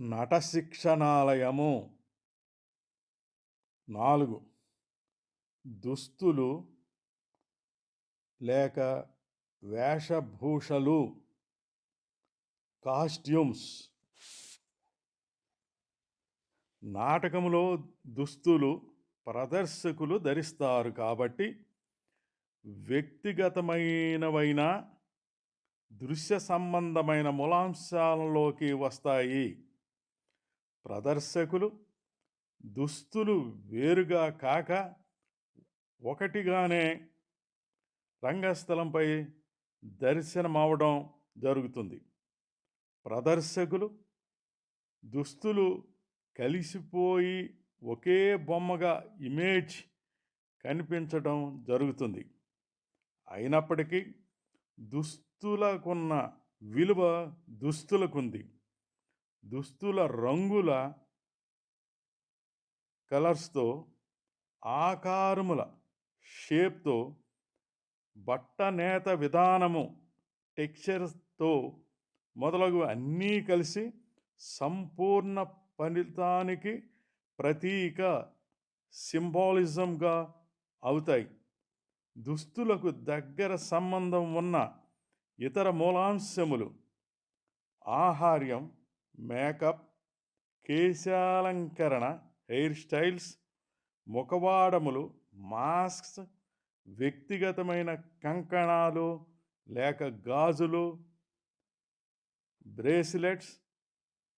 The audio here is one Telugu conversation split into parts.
నటశిక్షణాలయము. నాలుగు. దుస్తులు లేక వేషభూషలు. కాస్ట్యూమ్స్. నాటకములో దుస్తులు ప్రదర్శకులు ధరిస్తారు కాబట్టి వ్యక్తిగతమైనవైన దృశ్య సంబంధమైన మూలాంశాలలోకి వస్తాయి. ప్రదర్శకులు దుస్తులు వేరుగా కాక ఒకటిగానే రంగస్థలంపై దర్శనమవడం జరుగుతుంది. ప్రదర్శకులు దుస్తులు కలిసిపోయి ఒకే బొమ్మగా ఇమేజ్ కనిపించడం జరుగుతుంది. అయినప్పటికీ దుస్తులకున్న విలువ దుస్తులకుంది. దుస్తుల రంగుల కలర్స్తో ఆకారముల షేప్తో బట్టనేత విధానము టెక్చర్స్తో మొదలగు అన్నీ కలిసి సంపూర్ణ ఫలితానికి ప్రతీక సింబాలిజంగా అవుతాయి. దుస్తులకు దగ్గర సంబంధం ఉన్న ఇతర మూలాంశములు ఆహార్యం మేకప్ కేశాలంకరణ హెయిర్ స్టైల్స్ ముఖవాడములు మాస్క్స్ వ్యక్తిగతమైన కంకణాలు లేక గాజులు బ్రేస్లెట్స్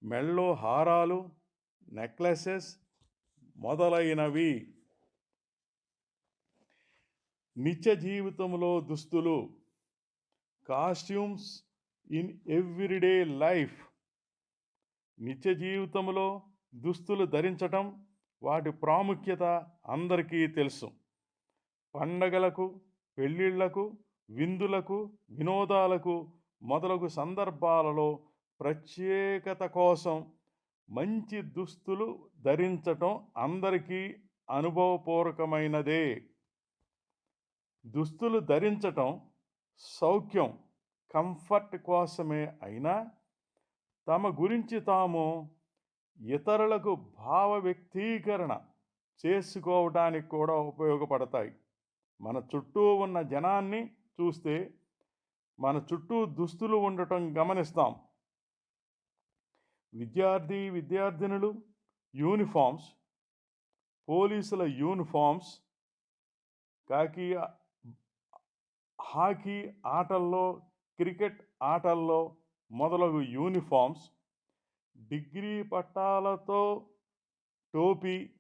మెళ్ళో హారాలు నెక్లెసెస్ మొదలైనవి. నిత్య జీవితంలో దుస్తులు కాస్ట్యూమ్స్ ఇన్ ఎవ్రీడే లైఫ్. నిత్య జీవితంలో దుస్తులు ధరించటం వాటి ప్రాముఖ్యత అందరికీ తెలుసు. పండగలకు పెళ్ళిళ్ళకు విందులకు వినోదాలకు మొదలగు సందర్భాలలో ప్రత్యేకత కోసం మంచి దుస్తులు ధరించటం అందరికీ అనుభవపూర్వకమైనదే. దుస్తులు ధరించటం సౌఖ్యం కంఫర్ట్ కోసమే అయినా తమ గురించి తాము ఇతరులకు భావ వ్యక్తీకరణ చేసుకోవడానికి కూడా ఉపయోగపడతాయి. మన చుట్టూ ఉన్న జనాన్ని చూస్తే మన చుట్టూ దుస్తులు ఉండటం గమనిస్తాం. విద్యార్థి విద్యార్థినులు యూనిఫామ్స్ పోలీసుల యూనిఫామ్స్ కాకి హాకీ ఆటల్లో క్రికెట్ ఆటల్లో మొదలగు యూనిఫామ్స్ డిగ్రీ పట్టాలతో టోపీ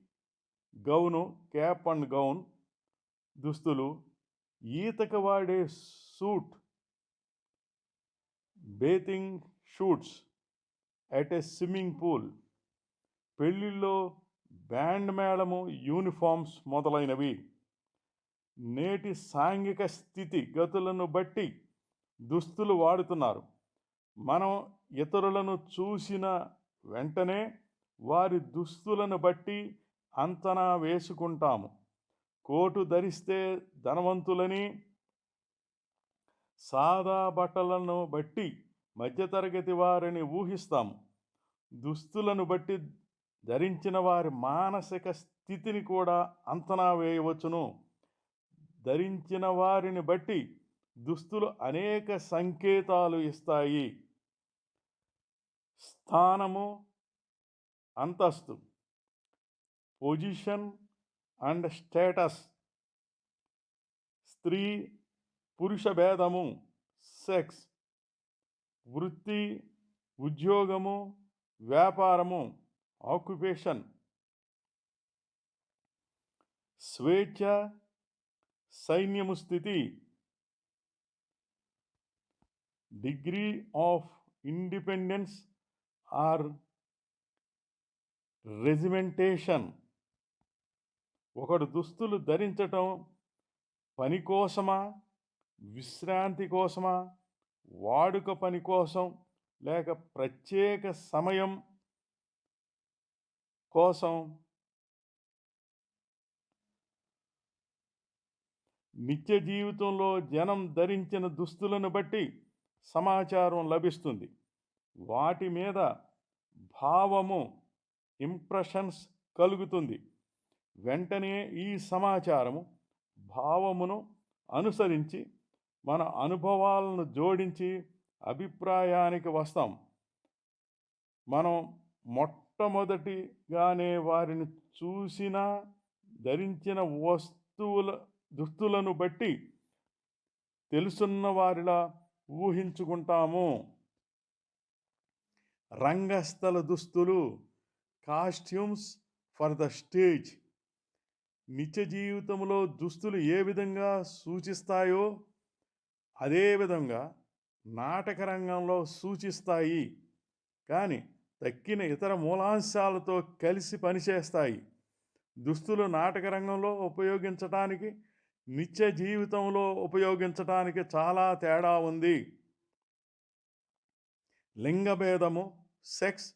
గౌను క్యాప్ అండ్ గౌన్ దుస్తులు ఈతకు వాడే suit bathing suits at a swimming pool పెళ్ళిళ్ళో band మేళము యూనిఫామ్స్ మొదలైనవి. నేటి సాంఘిక స్థితి గతులను బట్టి దుస్తులు వాడుతున్నారు. మనం ఇతరులను చూసిన వెంటనే వారి దుస్తులను బట్టి అంతనా వేసుకుంటాము. కోటు ధరిస్తే ధనవంతులని సాదా బట్టలను బట్టి మధ్యతరగతి వారిని ఊహిస్తాము. దుస్తులను బట్టి ధరించిన వారి మానసిక స్థితిని కూడా అంచనా వేయవచ్చును. ధరించిన వారిని బట్టి దుస్తులు అనేక సంకేతాలు ఇస్తాయి. స్థానము అంతస్తు పొజిషన్ అండ్ స్టేటస్ స్త్రీ పురుష భేదము సెక్స్ వృత్తి ఉద్యోగము వ్యాపారము ఆక్యుపేషన్ స్వేచ్ఛ సైన్యము స్థితి degree of independence or regimentation. ఒకడు దుస్తులు ధరించటం పని కోసమా? విశ్రాంతి కోసమా? వాడుక పని కోసం? లేక ప్రత్యేక సమయం కోసం? నిత్య జీవితంలో జనం ధరించిన దుస్తులను బట్టి సమాచారం లభిస్తుంది. వాటి మీద భావము ఇంప్రెషన్స్ కలుగుతుంది. వెంటనే ఈ సమాచారము భావమును అనుసరించి మన అనుభవాలను జోడించి అభిప్రాయానికి వస్తాం. మనం మొట్టమొదటిగానే వారిని చూసిన ధరించిన వస్తువుల దుస్తులను బట్టి తెలుసున్న వారిలా ఊహించుకుంటాము. రంగస్థల దుస్తులు కాస్ట్యూమ్స్ ఫర్ ద స్టేజ్ నిత్య జీవితంలో దుస్తులు ఏ విధంగా సూచిస్తాయో అదేవిధంగా నాటక రంగంలో సూచిస్తాయి. కానీ తక్కిన ఇతర మూలాంశాలతో కలిసి పనిచేస్తాయి. దుస్తులు నాటక రంగంలో ఉపయోగించటానికి నిత్య జీవితంలో ఉపయోగించటానికి చాలా తేడా ఉంది. లింగభేదము సెక్స్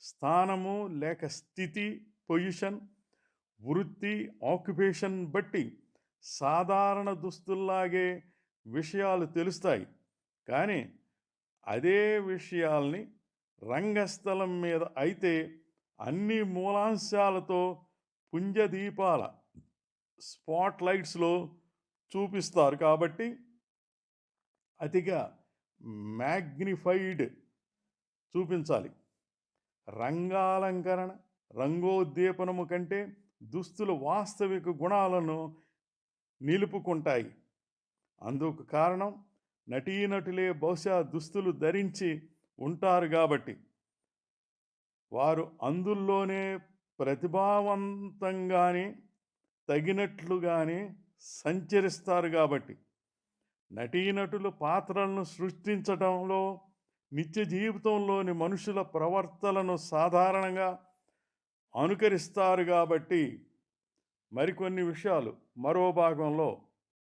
స్థానము లేక స్థితి పొజిషన్ వృత్తి ఆక్యుపేషన్ బట్టి సాధారణ దుస్తుల్లాగే విషయాలు తెలుస్తాయి. కానీ అదే విషయాల్ని రంగస్థలం మీద అయితే అన్ని మూలాంశాలతో పుంజదీపాల స్పాట్ లైట్స్లో చూపిస్తారు కాబట్టి అతిగా మ్యాగ్నిఫైడ్ చూపించాలి. రంగాలంకరణ రంగోద్దీపనము కంటే దుస్తులు వాస్తవిక గుణాలను నిలుపుకుంటాయి. అందుకు కారణం నటీనటులే బహుశా దుస్తులు ధరించి ఉంటారు కాబట్టి. వారు అందుల్లోనే ప్రతిభావంతంగానే తగినట్లుగానే సంచరిస్తారు కాబట్టి. నటీనటులు పాత్రలను సృష్టించడంలో నిత్య జీవితంలోని మనుషుల ప్రవర్తనను సాధారణంగా అనుకరిస్తారు కాబట్టి మరికొన్ని విషయాలు. మరో భాగంలో